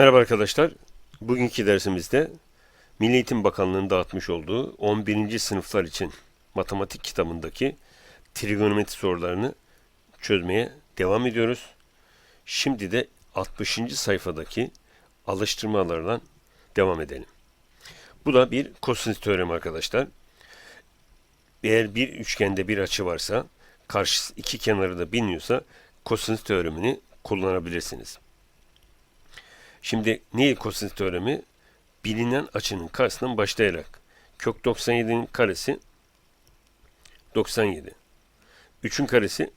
Merhaba arkadaşlar. Bugünkü dersimizde Milli Eğitim Bakanlığı'nın dağıtmış olduğu 11. sınıflar için matematik kitabındaki trigonometri sorularını çözmeye devam ediyoruz. Şimdi de 60. sayfadaki alıştırmalardan devam edelim. Bu da bir kosinüs teoremi arkadaşlar. Eğer bir üçgende bir açı varsa, karşı iki kenarı da bilmiyorsa kosinüs teoremini kullanabilirsiniz. Şimdi neyi kosinüs teoremi? Bilinen açının karşısından başlayarak kök 97'nin karesi 97. 3'ün karesi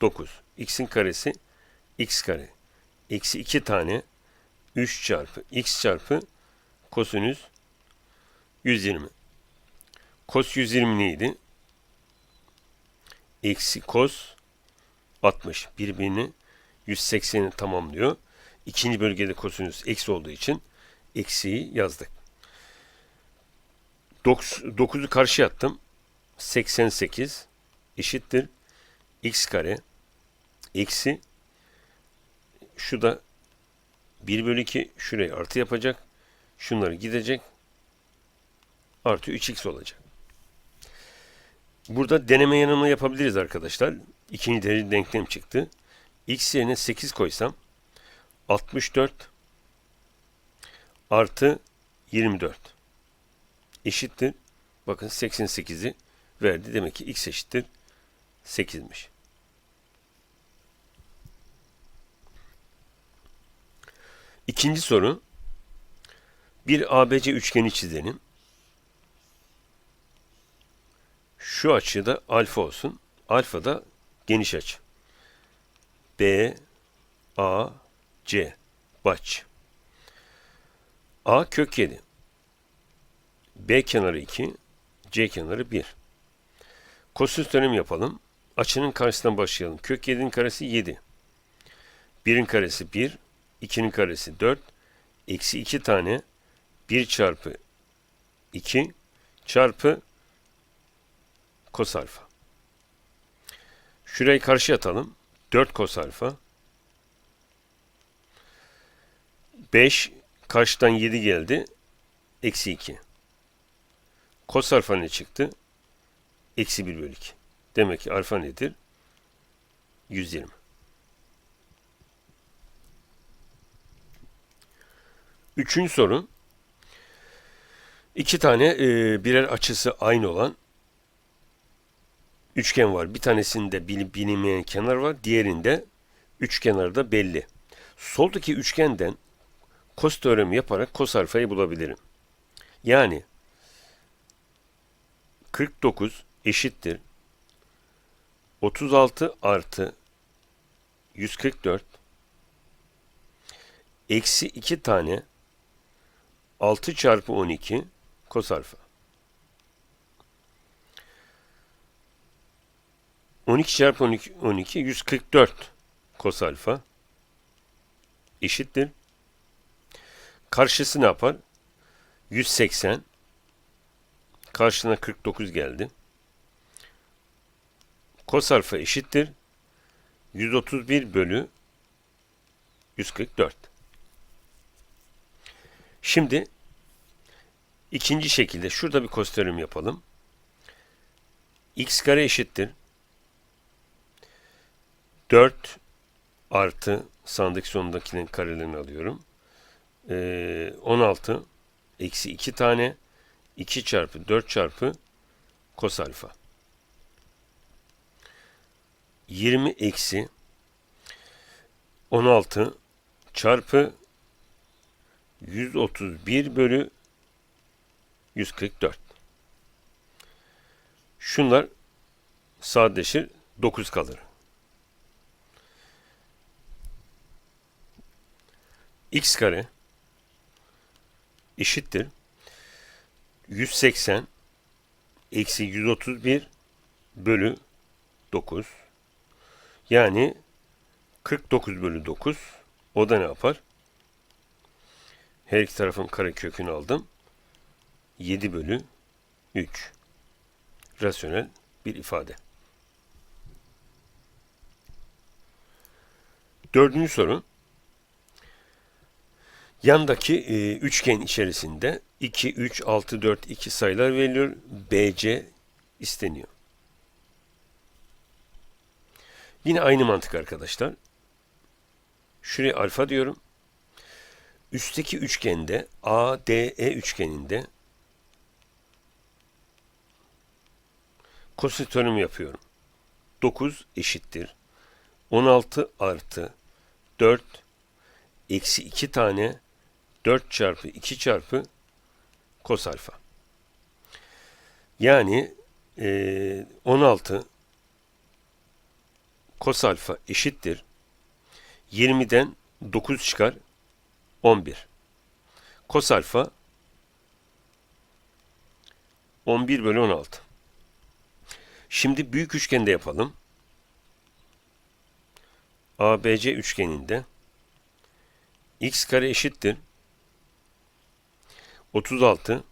9. X'in karesi x kare. Eksi 2 tane 3 çarpı x çarpı kosinüs 120. Kos 120 neydi? Eksi kos 60. Birbirini 180'i tamamlıyor. İkinci bölgede kosinüs eksi olduğu için eksiyi yazdık. 9'u karşıya attım. 88 eşittir x kare eksi şu da 1 bölü 2 şurayı artı yapacak. Şunları gidecek. Artı 3x olacak. Burada deneme yanılma yapabiliriz arkadaşlar. İkinci derece denklem çıktı. x yerine 8 koysam 64 artı 24 eşittir. Bakın 88'i verdi. Demek ki x eşittir 8'miş. İkinci soru. Bir ABC üçgeni çizelim. Şu açı da alfa olsun. Alfa da geniş açı. B, A, C. Baş. A kök 7. B kenarı 2. C kenarı 1. Kosinüs dönemi yapalım. Açının karşısından başlayalım. Kök 7'nin karesi 7. 1'in karesi 1. 2'nin karesi 4. Eksi 2 tane 1 çarpı 2 çarpı kos alfa. Şurayı karşı atalım. 4 kos alfa 5 karşıdan 7 geldi. Eksi 2. Kos alfa ne çıktı? Eksi 1 bölü 2. Demek ki alfa nedir? 120. Üçüncü soru. İki tane e, birer açısı aynı olan üçgen var. Bir tanesinde bilinmeyen kenar var. Diğerinde üç kenarı da belli. Soldaki üçgenden kos teoremi yaparak kos alfayı bulabilirim. Yani 49 eşittir 36 artı 144 eksi 2 tane 6 çarpı 12 kos alfa. 12 çarpı 12, 12 144 kos alfa eşittir Karşısı ne yapar? 180. Karşına 49 geldi. Kos alfa eşittir. 131 bölü 144. Şimdi ikinci şekilde şurada bir kos teoremi yapalım. x kare eşittir. 4 artı sandık sonundakinin karelerini alıyorum. 16 eksi 2 tane 2 çarpı 4 çarpı kos alfa. 20 eksi 16 çarpı 131 bölü 144. Şunlar sadeleşir 9 kalır. x kare eşittir. 180 eksi 131 bölü 9. Yani 49 bölü 9. O da ne yapar? Her iki tarafın kare kökünü aldım. 7 bölü 3. Rasyonel bir ifade. Dördüncü soru. Yandaki e, üçgen içerisinde 2, 3, 6, 4, 2 sayılar veriliyor. BC isteniyor. Yine aynı mantık arkadaşlar. Şuraya alfa diyorum. Üstteki üçgende ADE üçgeninde kosinüs yapıyorum. 9 eşittir. 16 artı 4 eksi 2 tane 4 çarpı 2 çarpı kos alfa. Yani e, 16 kos alfa eşittir. 20'den 9 çıkar 11. Kos alfa 11 bölü 16. Şimdi büyük üçgende yapalım. ABC üçgeninde x kare eşittir 36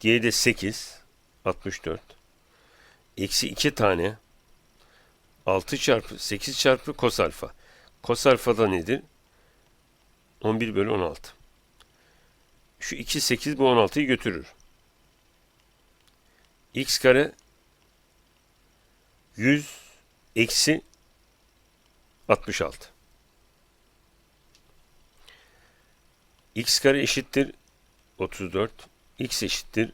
diğeri de 8 64 eksi 2 tane 6 çarpı 8 çarpı kos alfa. Kos alfa da nedir? 11 bölü 16. Şu 2 8 bu 16'yı götürür. x kare 100 eksi 66. x kare eşittir 34. x eşittir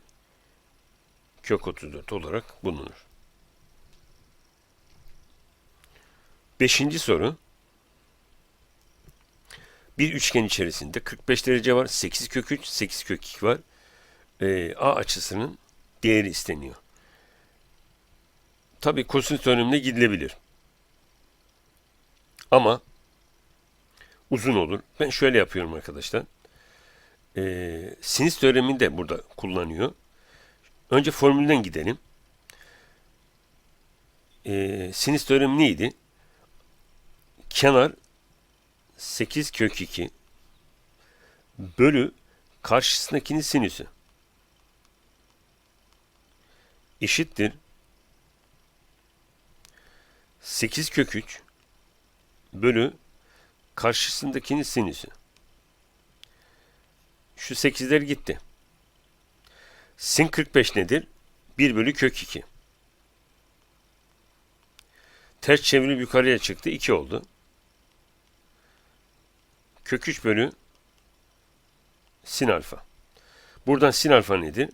kök 34 olarak bulunur. Beşinci soru. Bir üçgen içerisinde 45 derece var. 8 kök 3, 8 kök 2 var. Ee, A açısının değeri isteniyor. Tabii kosinüs teoremine gidilebilir. Ama uzun olur. Ben şöyle yapıyorum arkadaşlar. Ee, sinüs teoremini de burada kullanıyor. Önce formülden gidelim. Ee, sinüs teoremi neydi? Kenar 8 kök 2 bölü karşısındakinin sinüsü eşittir 8 kök 3 bölü karşısındakinin sinüsü. Şu 8'ler gitti. Sin 45 nedir? 1 bölü kök 2. Ters çevirip yukarıya çıktı. 2 oldu. Kök 3 bölü sin alfa. Buradan sin alfa nedir?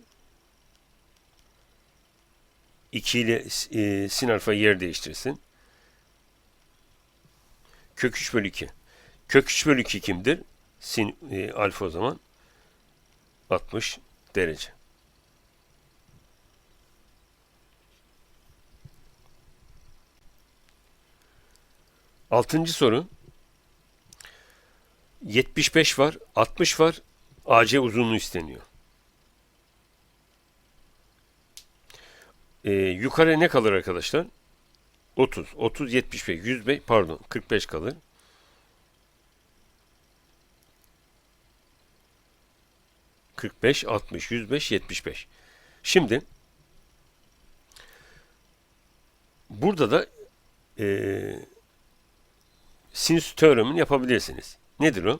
2 ile e, sin alfa yer değiştirsin. Kök 3 bölü 2. Kök 3 bölü 2 kimdir? Sin e, alfa o zaman 60 derece. Altıncı soru. 75 var, 60 var. AC uzunluğu isteniyor. Ee, yukarı ne kalır arkadaşlar? 30, 30, 75, 105, pardon 45 kalır. Kırk beş, altmış, yüz beş, yetmiş beş. Şimdi burada da e, sinüs teoremini yapabilirsiniz. Nedir o?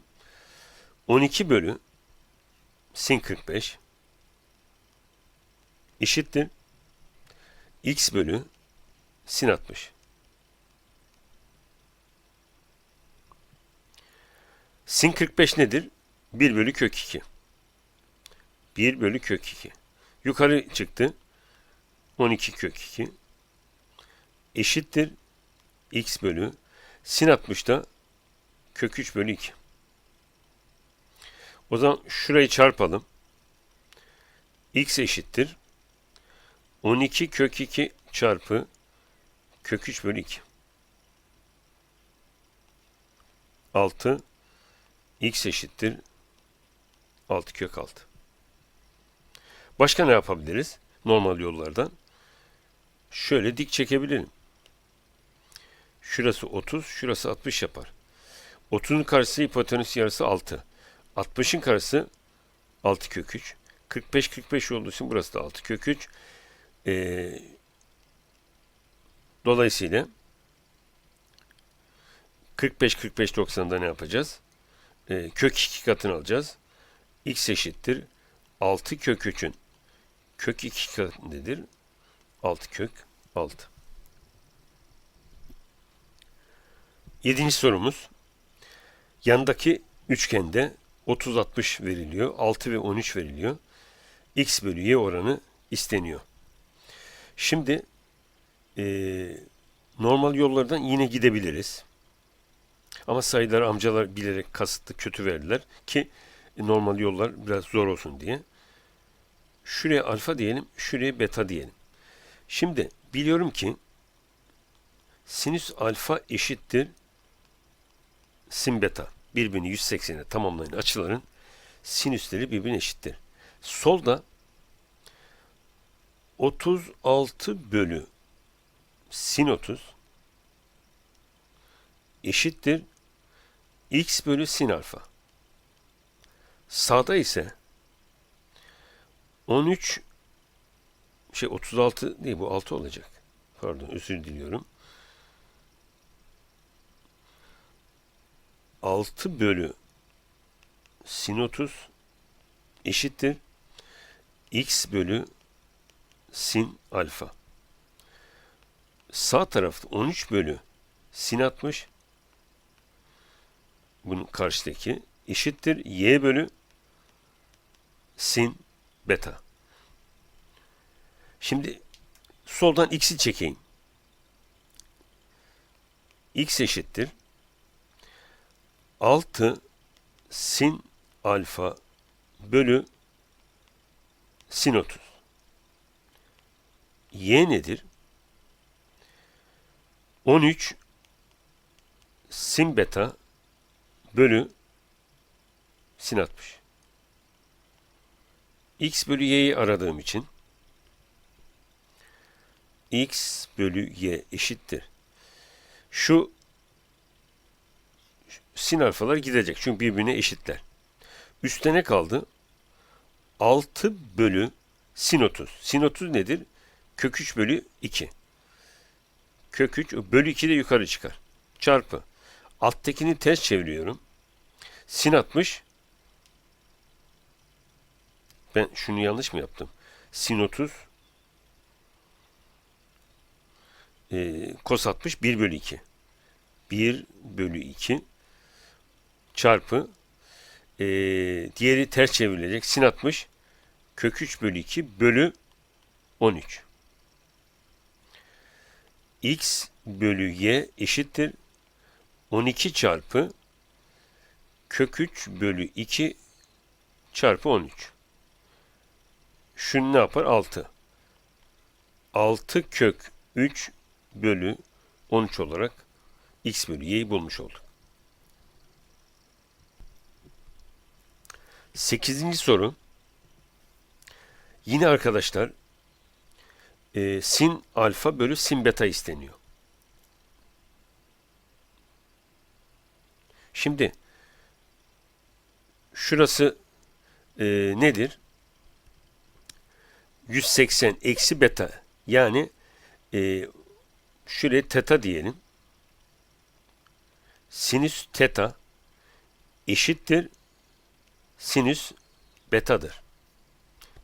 12 bölü sin 45 eşittir x bölü sin 60. Sin 45 nedir? 1 bölü kök 2. 1 bölü kök 2. Yukarı çıktı. 12 kök 2. Eşittir x bölü sin 60'da kök 3 bölü 2. O zaman şurayı çarpalım. x eşittir 12 kök 2 çarpı kök 3 bölü 2. 6 x eşittir 6 kök 6. Başka ne yapabiliriz? Normal yollardan. Şöyle dik çekebilirim. Şurası 30, şurası 60 yapar. 30'un karşısı hipotenüs yarısı 6. 60'ın karşısı 6 kök 3. 45 45 olduğu için burası da 6 kök 3. Ee, dolayısıyla 45 45 90'da ne yapacağız? e, kök 2 katını alacağız. x eşittir 6 kök 3'ün kök 2 katı nedir? 6 kök 6. Yedinci sorumuz. Yandaki üçgende 30-60 veriliyor. 6 ve 13 veriliyor. x bölü y oranı isteniyor. Şimdi eee, normal yollardan yine gidebiliriz. Ama sayıları amcalar bilerek kasıtlı kötü verdiler ki normal yollar biraz zor olsun diye. Şuraya alfa diyelim, şuraya beta diyelim. Şimdi biliyorum ki sinüs alfa eşittir sin beta. Birbirini 180'e tamamlayan açıların sinüsleri birbirine eşittir. Solda 36 bölü sin 30 eşittir x bölü sin alfa. Sağda ise 13 şey 36 değil bu 6 olacak. Pardon özür diliyorum. 6 bölü sin 30 eşittir x bölü sin alfa. Sağ tarafta 13 bölü sin 60 bunun karşıdaki eşittir y bölü sin beta. Şimdi soldan x'i çekeyim. x eşittir 6 sin alfa bölü sin 30. Y nedir? 13 sin beta bölü sin 60. X bölü y'yi aradığım için x bölü y eşittir. Şu sin alfalar gidecek. Çünkü birbirine eşitler. Üstte ne kaldı? 6 bölü sin 30. Sin 30 nedir? Kök 3 bölü 2. Kök 3 bölü 2 de yukarı çıkar. Çarpı. Alttakini ters çeviriyorum. Sin 60. Ben şunu yanlış mı yaptım? Sin 30 e, kos 60 1 bölü 2. 1 bölü 2 çarpı e, diğeri ters çevrilecek. Sin 60 kök 3 bölü 2 bölü 13. x bölü y eşittir 12 çarpı kök 3 bölü 2 çarpı 13. Şunu ne yapar? 6. 6 kök 3 bölü 13 olarak x bölü y'yi bulmuş olduk. Sekizinci soru. Yine arkadaşlar e, sin alfa bölü sin beta isteniyor. Şimdi şurası e, nedir? 180 eksi beta. Yani e, şuraya teta diyelim. Sinüs teta eşittir sinüs betadır.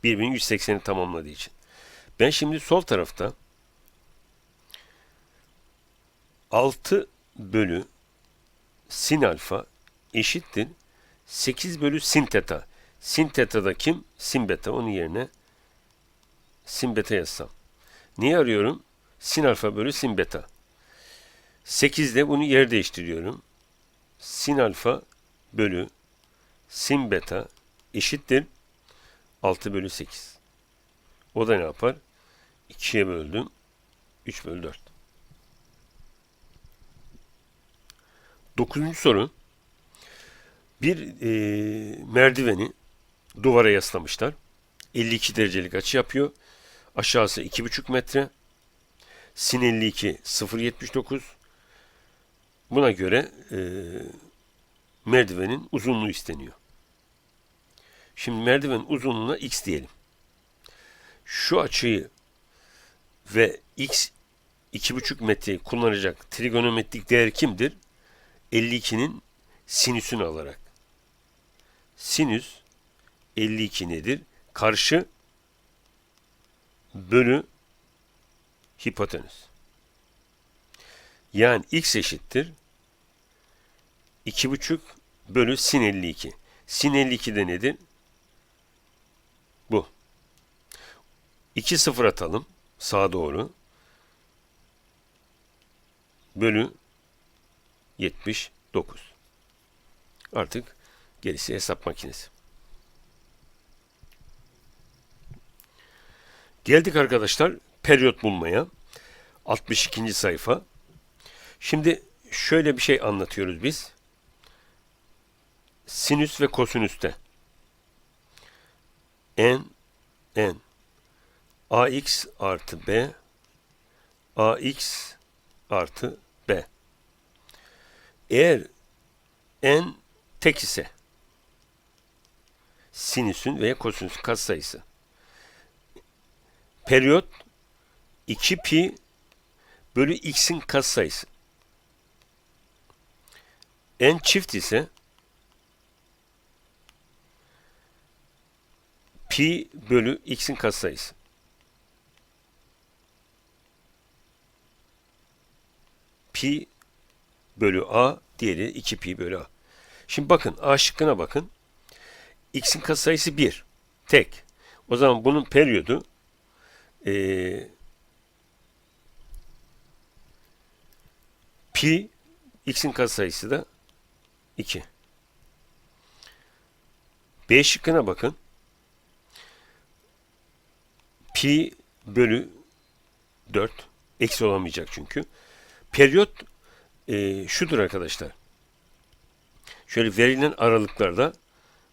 Birbirini 180'i tamamladığı için. Ben şimdi sol tarafta 6 bölü sin alfa eşittir 8 bölü sin teta. Sin teta da kim? Sin beta. Onun yerine sin beta yazsam. Niye arıyorum? Sin alfa bölü sin beta. 8'de bunu yer değiştiriyorum. Sin alfa bölü sin beta eşittir 6 bölü 8. O da ne yapar? 2'ye böldüm. 3 bölü 4. Dokuzuncu soru. Bir e, merdiveni duvara yaslamışlar. 52 derecelik açı yapıyor. Aşağısı 2,5 metre. Sin 52 0.79. Buna göre e, merdivenin uzunluğu isteniyor. Şimdi merdivenin uzunluğuna x diyelim. Şu açıyı ve x 2,5 metreyi kullanacak trigonometrik değer kimdir? 52'nin sinüsünü alarak sinüs 52 nedir? Karşı bölü hipotenüs. Yani x eşittir 2,5 bölü sin 52. Sin 52 de nedir? Bu. 2 sıfır atalım sağa doğru. Bölü 79. Artık gerisi hesap makinesi. Geldik arkadaşlar periyot bulmaya. 62. sayfa. Şimdi şöyle bir şey anlatıyoruz biz. Sinüs ve kosinüste. N, N. AX artı B, AX artı B. Eğer N tek ise sinüsün veya kosinüsün katsayısı. Periyot 2 pi bölü x'in katsayısı. N çift ise pi bölü x'in katsayısı. Pi bölü a, diğeri 2 pi bölü a. Şimdi bakın a şıkkına bakın. x'in katsayısı 1. Tek. O zaman bunun periyodu ee, pi x'in katsayısı da 2. B şıkkına bakın. Pi bölü 4 eksi olamayacak çünkü. Periyot e, şudur arkadaşlar. Şöyle verilen aralıklarda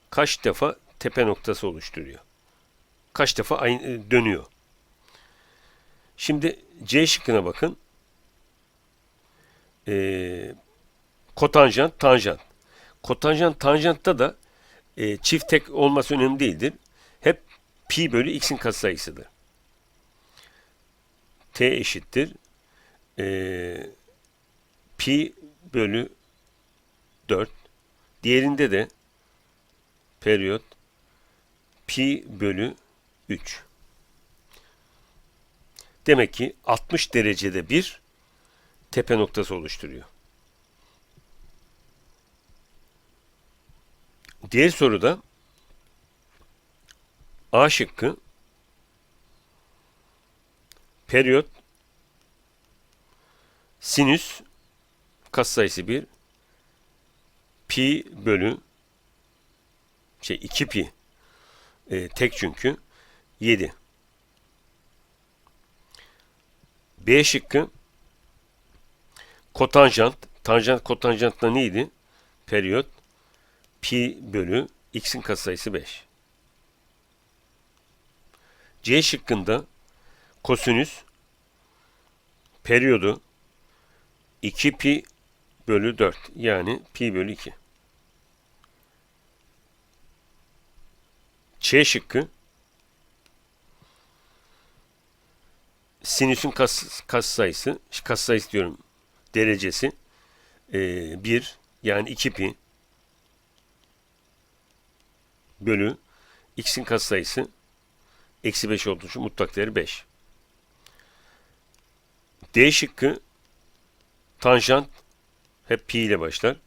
kaç defa tepe noktası oluşturuyor. Kaç defa aynı, e, dönüyor. Şimdi C şıkkına bakın. E, kotanjant, tanjant. Kotanjant, tanjantta da e, çift tek olması önemli değildir. Hep pi bölü x'in katsayısıdır. T eşittir. E, pi bölü 4. Diğerinde de periyot pi bölü 3. Demek ki 60 derecede bir tepe noktası oluşturuyor. Diğer soruda A şıkkı periyot sinüs katsayısı 1 pi bölü şey 2 pi e, tek çünkü 7 B şıkkı kotanjant tanjant kotanjantla neydi? Periyot pi bölü x'in katsayısı 5. C şıkkında kosinüs periyodu 2 pi bölü 4 yani pi bölü 2. Ç şıkkı sinüsün kas, kas sayısı, kas sayısı diyorum derecesi e, 1 yani 2 pi bölü x'in kas sayısı eksi 5 olduğu için mutlak değeri 5. D şıkkı tanjant hep pi ile başlar.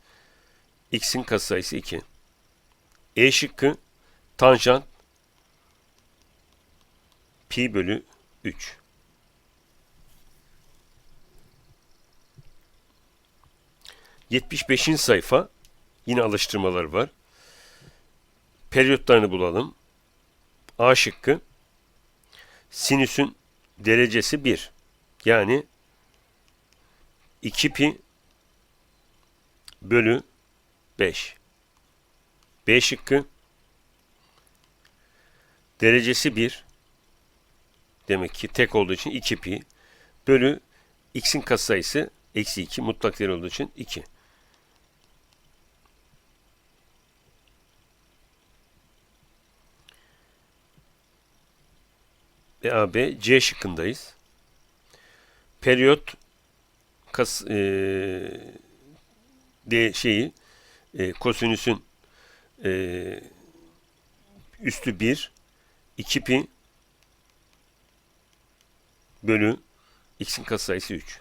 x'in katsayısı 2. E şıkkı tanjant pi bölü 3. Yetmiş beşinci sayfa yine alıştırmalar var. Periyotlarını bulalım. A şıkkı sinüsün derecesi 1. Yani 2 pi bölü 5. B şıkkı derecesi 1 demek ki tek olduğu için 2 pi bölü x'in katsayısı eksi 2 mutlak değer olduğu için 2. AB C şıkkındayız. Periyot kas, e, de şeyi e, kosinüsün e, üstü 1 2 pi bölü x'in katsayısı 3.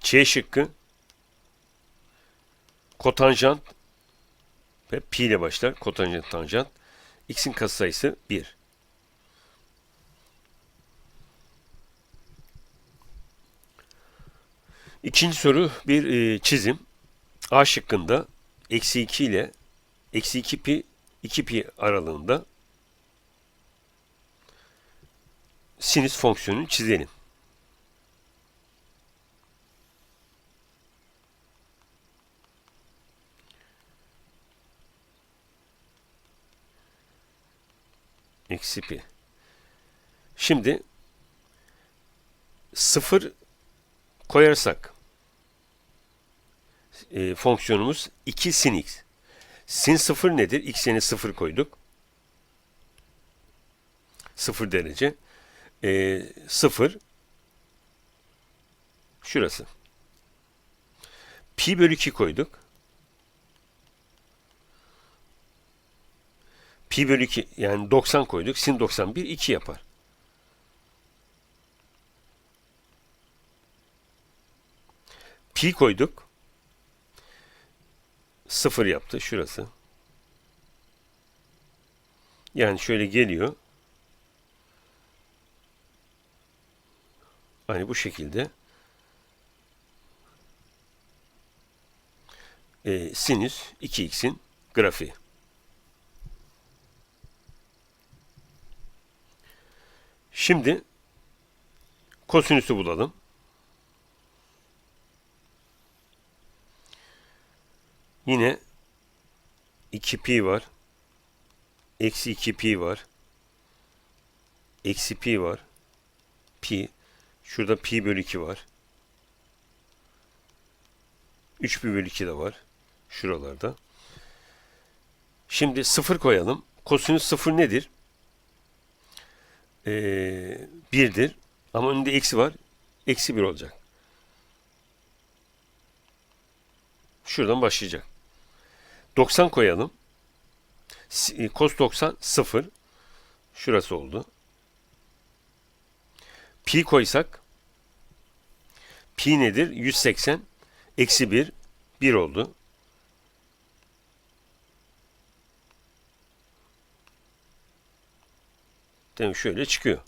Ç şıkkı kotanjant ve pi ile başlar. Kotanjant tanjant. X'in katsayısı 1. İkinci soru bir e, çizim. A şıkkında eksi 2 ile eksi 2 pi 2 pi aralığında sinüs fonksiyonunu çizelim. Eksi pi. Şimdi sıfır koyarsak e, fonksiyonumuz 2 sin x. Sin 0 nedir? X'ini 0 koyduk. 0 derece. E, 0 şurası. Pi bölü 2 koyduk. Pi bölü 2 yani 90 koyduk. Sin 91 2 yapar. Pi koyduk. 0 yaptı şurası. Yani şöyle geliyor. Hani bu şekilde e, sinüs 2x'in grafiği. Şimdi kosinüsü bulalım. Yine 2 pi var. Eksi 2 pi var. Eksi pi var. Pi. Şurada pi bölü 2 var. 3 pi bölü 2 de var. Şuralarda. Şimdi 0 koyalım. Kosinüs 0 nedir? Ee, 1'dir. Ama önünde eksi var. Eksi 1 olacak. Şuradan başlayacak. 90 koyalım. Cos 90 0. Şurası oldu. Pi koysak pi nedir? 180 eksi 1 1 oldu. Demek şöyle çıkıyor.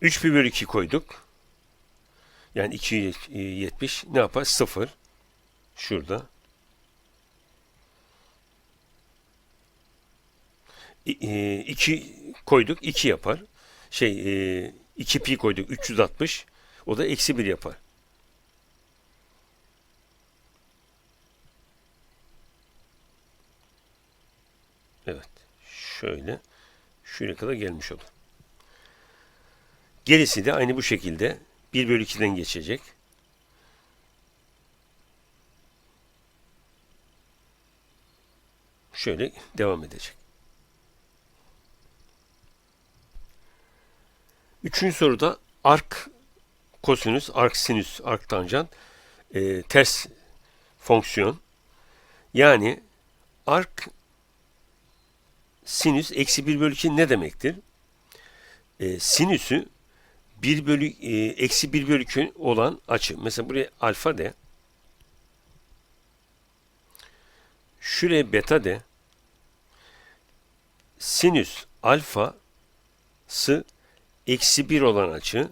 3 pi bölü 2 koyduk. Yani 270 ne yapar? 0. Şurada. 2 koyduk 2 yapar. Şey 2 pi koyduk 360. O da eksi 1 yapar. Evet. Şöyle. Şuraya kadar gelmiş olur. Gerisi de aynı bu şekilde 1 bölü 2'den geçecek. Şöyle devam edecek. Üçüncü soruda ark kosinüs, ark sinüs, ark tanjant e, ters fonksiyon. Yani ark sinüs eksi 1 bölü 2 ne demektir? E, sinüsü 1 bölü e, eksi 1 bölü 2 olan açı. Mesela buraya alfa de. Şuraya beta de. Sinüs alfası eksi 1 olan açı.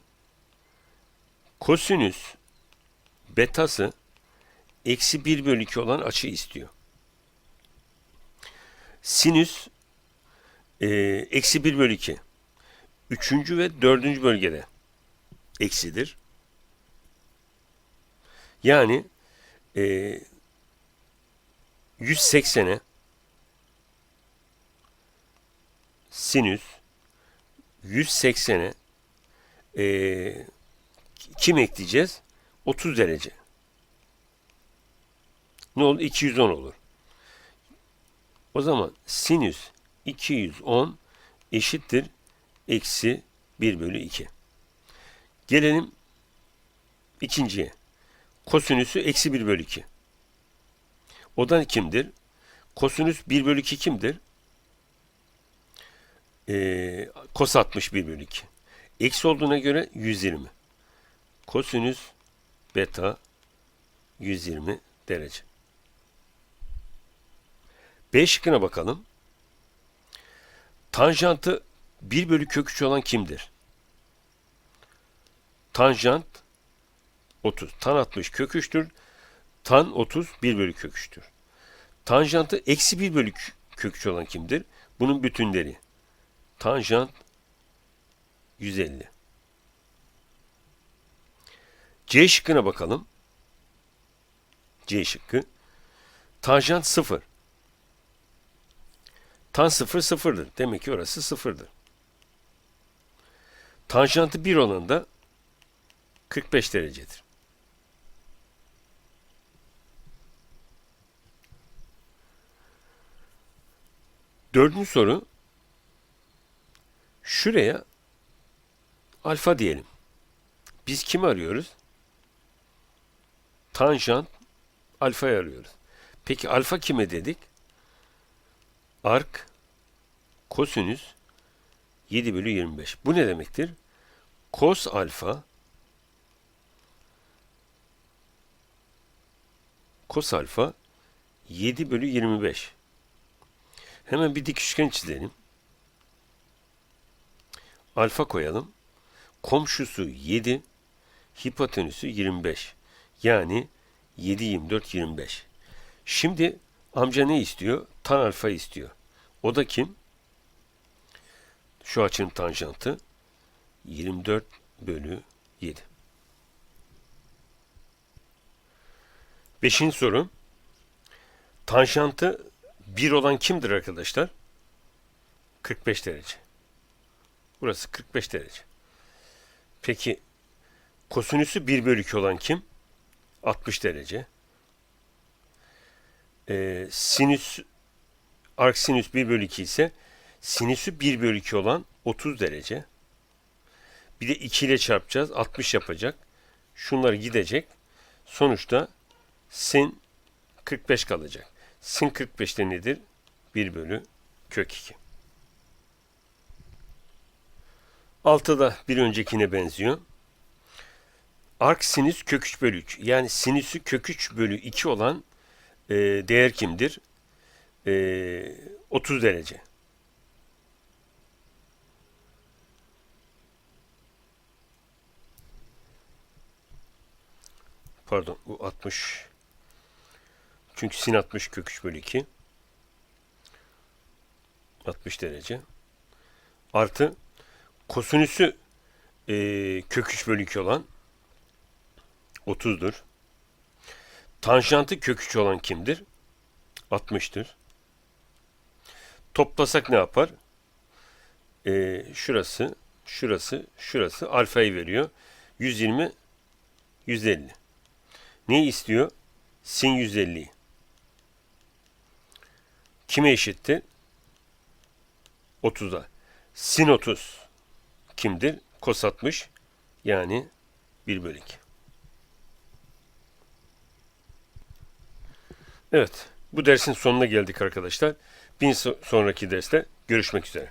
Kosinüs betası eksi 1 bölü 2 olan açı istiyor. Sinüs e, eksi 1 bölü 2. Üçüncü ve dördüncü bölgede eksidir. Yani e, 180'e sinüs 180'e e, kim ekleyeceğiz? 30 derece. Ne olur? 210 olur. O zaman sinüs 210 eşittir eksi 1 bölü 2. Gelelim ikinciye. Kosinüsü eksi 1 bölü 2. O da kimdir? Kosinüs 1 bölü 2 kimdir? Ee, kos 60 1 bölü 2. Eksi olduğuna göre 120. Kosinüs beta 120 derece. B şıkkına bakalım. Tanjantı 1 bölü kök 3 olan kimdir? Tanjant 30. Tan 60 kök 3'tür. Tan 30 1 bölü kök 3'tür. Tanjantı eksi 1 bölü kök 3 olan kimdir? Bunun bütünleri. Tanjant 150. C şıkkına bakalım. C şıkkı. Tanjant 0. Tan 0 sıfırdır. Demek ki orası sıfırdır. Tanjantı 1 olan da 45 derecedir. Dördüncü soru. Şuraya alfa diyelim. Biz kimi arıyoruz? Tanjant alfayı arıyoruz. Peki alfa kime dedik? Ark kosinüs 7 bölü 25. Bu ne demektir? Kos alfa kos alfa 7 bölü 25. Hemen bir dik üçgen çizelim. Alfa koyalım. Komşusu 7, hipotenüsü 25. Yani 7, 24, 25. Şimdi amca ne istiyor? Tan alfa istiyor. O da kim? Şu açının tanjantı 24 bölü 7. Beşinci soru. Tanjantı 1 olan kimdir arkadaşlar? 45 derece. Burası 45 derece. Peki kosinüsü 1 bölü 2 olan kim? 60 derece. Ee, sinüs arc sinüs 1 bölü 2 ise sinüsü 1 bölü 2 olan 30 derece. Bir de 2 ile çarpacağız. 60 yapacak. Şunlar gidecek. Sonuçta sin 45 kalacak. Sin 45'te nedir? 1 bölü kök 2. Altıda bir öncekine benziyor. Ark sinüs kök 3 bölü 3. Yani sinüsü kök 3 bölü 2 olan e, değer kimdir? E, 30 derece. Pardon bu 60. Çünkü sin 60 kök 3 bölü 2. 60 derece. Artı kosinüsü e, kök 3 bölü 2 olan 30'dur. Tanjantı kök 3 olan kimdir? 60'tır. Toplasak ne yapar? E, şurası, şurası, şurası alfayı veriyor. 120, 150. Neyi istiyor? Sin 150'yi. Kime eşitti? 30'a. Sin 30 kimdir? Kos 60 yani 1 bölü 2. Evet, bu dersin sonuna geldik arkadaşlar. Bir sonraki derste görüşmek üzere.